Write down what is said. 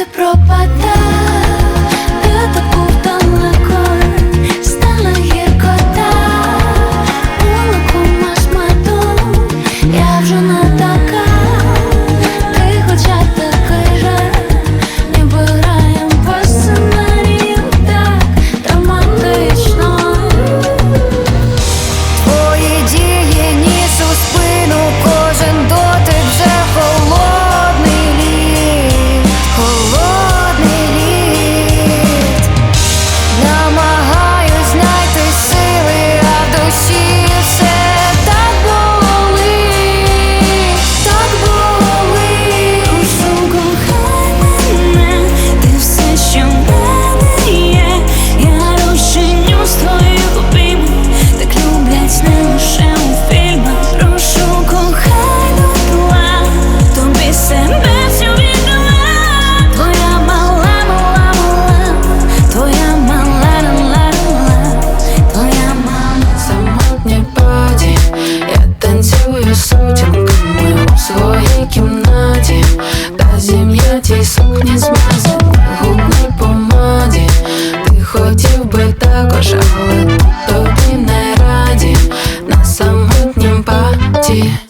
the propa смазок губи помаді, ти хотів би також, але.